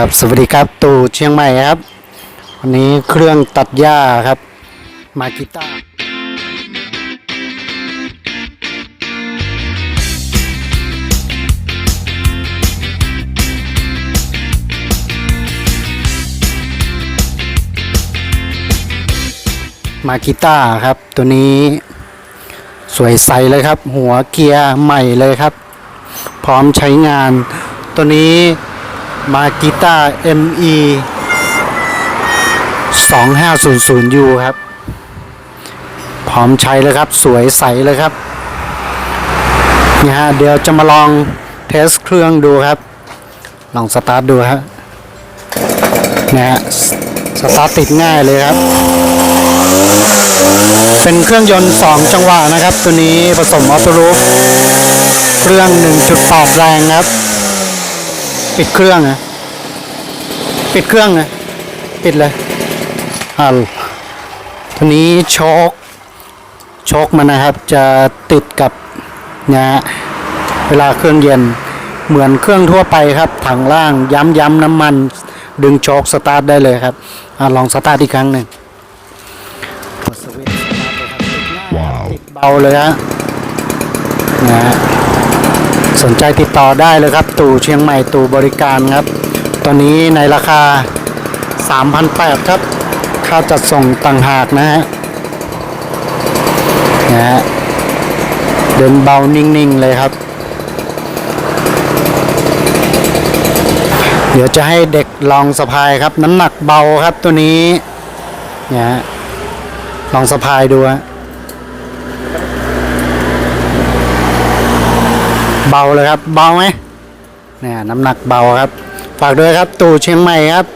ครับสวัสดีครับตู่เชียงใหม่ครับ วันนี้เครื่องตัดหญ้าครับ มากิต้ามากิต้าครับ ตัวนี้สวยใสเลยครับ หัวเกียร์ใหม่เลยครับ พร้อมใช้งาน ตัวนี้ มากิต้า ME 2500U ครับ พร้อมใช้เลยครับ สวยใสเลยครับนี่ฮะเดี๋ยวจะมาลองเทสเครื่องดูครับ ลองสตาร์ทดูครับนะฮะสตาร์ทติดง่ายเลยครับ เป็นเครื่องยนต์ 2 จังหวะนะครับ ตัวนี้ผสมออโต้รูฟเครื่อง 1.8 แรงครับ ปิดเครื่องนะปิดเครื่องนะปิดเลยอ่าตัวนี้โชคโชคมันนะครับ จะติดกับนะฮะเวลาเครื่องเย็นเหมือนเครื่องทั่วไปครับถังล่างย้ำย้ำน้ำมัน ดึงโชคสตาร์ทได้เลยครับอ่าลองสตาร์ทอีกครั้งหนึ่งกดสวิตช์สตาร์ทเลยครับติดง่ายติดเบาเลยฮะนะฮะ สนใจติดต่อได้เลยครับ ตู่เชียงใหม่ตู่บริการครับตอนนี้ในราคา 3,800 ครับ ค่าจัดส่งต่างหากนะฮะนะฮะเดินเบานิ่ง ๆ เลยครับ เดี๋ยวจะให้เด็กลองสะพายครับ น้ำหนักเบาครับตัวนี้เนี่ยฮะลองสะพายดูฮะ เบาเลยครับ เบาไหมเนี่ยน้ำหนักเบาครับ ฝากด้วยครับตู่เชียงใหม่ครับ